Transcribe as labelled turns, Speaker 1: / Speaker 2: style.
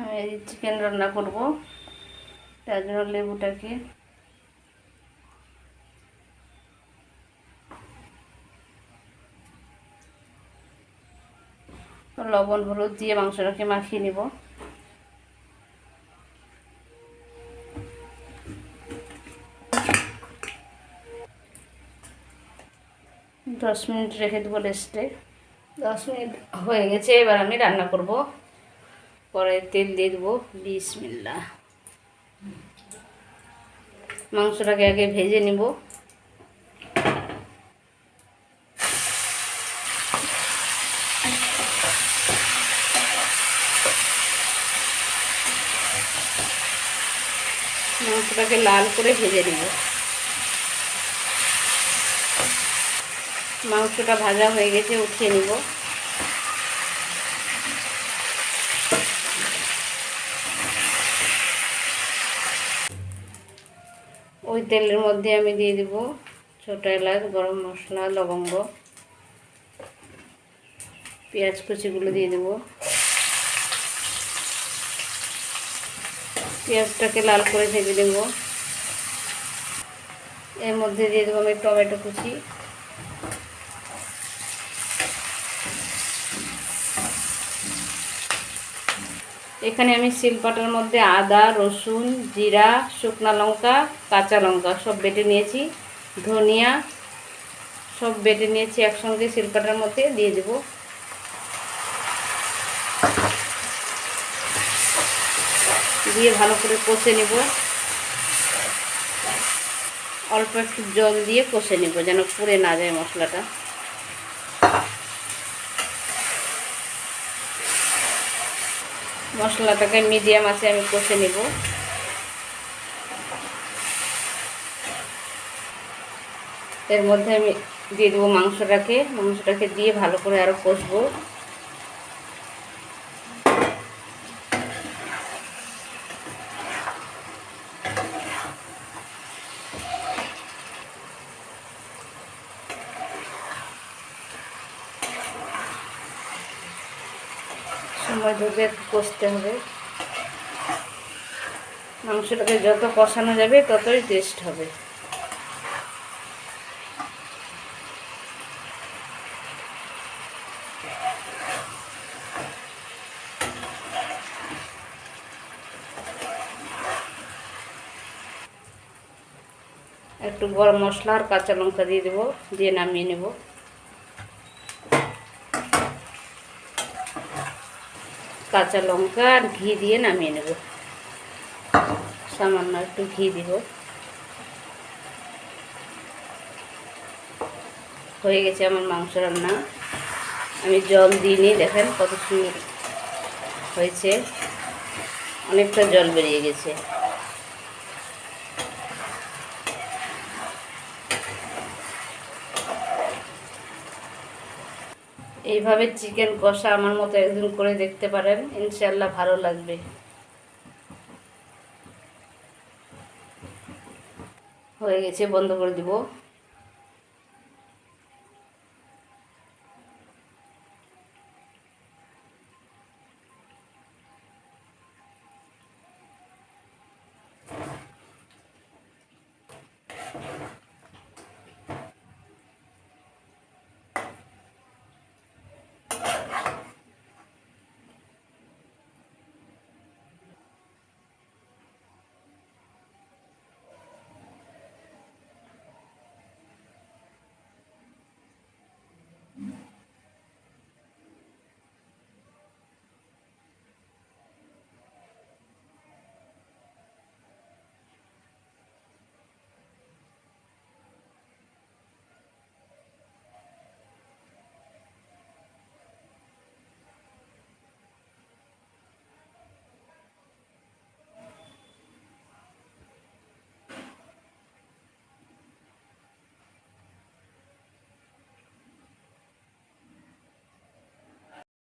Speaker 1: আমি চিকেন রান্না করব। তার জন্য লেবুটাকে। লবণ, হলুদ দিয়ে মাংসটাকে মাখিয়ে নিব। দশ মিনিট রেখে দেবো রেস্টে দশ মিনিট হয়ে গেছে, এবার আমি রান্না করব। পরে তেল দিয়ে দেবো বিসমিল্লা মাংসটাকে আগে ভেজে নিব। মাংসটাকে লাল করে ভেজে নেব। মাংসটা ভাজা হয়ে গেছে, উঠিয়ে নিব। ওই তেলের মধ্যে আমি দিয়ে দিব ছোটো এলাচ, গরম মশলা, লবঙ্গ। পেঁয়াজ কুচিগুলো দিয়ে দেব। পেঁয়াজটাকে লাল করে ভেজে দেব এর মধ্যে দিয়ে দেবো আমি টমেটো কুচি। এখানে আমি শিলপাটার মধ্যে আদা, রসুন, জিরা, শুকনা লঙ্কা, কাঁচা লঙ্কা সব বেটে নিয়েছি। ধনিয়া সব বেটে নিয়েছি একসঙ্গে শিলপাটার মধ্যে, দিয়ে দেব। দিয়ে ভালো করে কষে নেব। অল্প একটু জল দিয়ে কষে নেব, যেন পুড়ে না যায় মশলাটা। মশলাটাকে মিডিয়াম আছে আমি কষে নেব। এর মধ্যে আমি দিয়ে দেবো মাংসটাকে। মাংসটাকে দিয়ে ভালো করে আরও কষবো। সময় ধরে কষতে হবে। মাংসটাকে যত কষানো যাবে ততই টেস্ট হবে। একটু গরম মশলা আর কাঁচা লঙ্কা দিয়ে দেবো, দিয়ে নামিয়ে নেব। কাঁচা লঙ্কা আর ঘি দিয়ে নামিয়ে নেব। সামান্য একটু ঘি দিব। হয়ে গেছে আমার মাংস রান্না। আমি জল দিইনি, দেখেন কত সুন্দর হয়েছে। অনেকটা জল বেরিয়ে গেছে। এইভাবে চিকেন কষা আমার মতো একদিন করে দেখতে পারেন ইনশাল্লাহ ভালো লাগবে। হয়ে গেছে, বন্ধ করে দিব।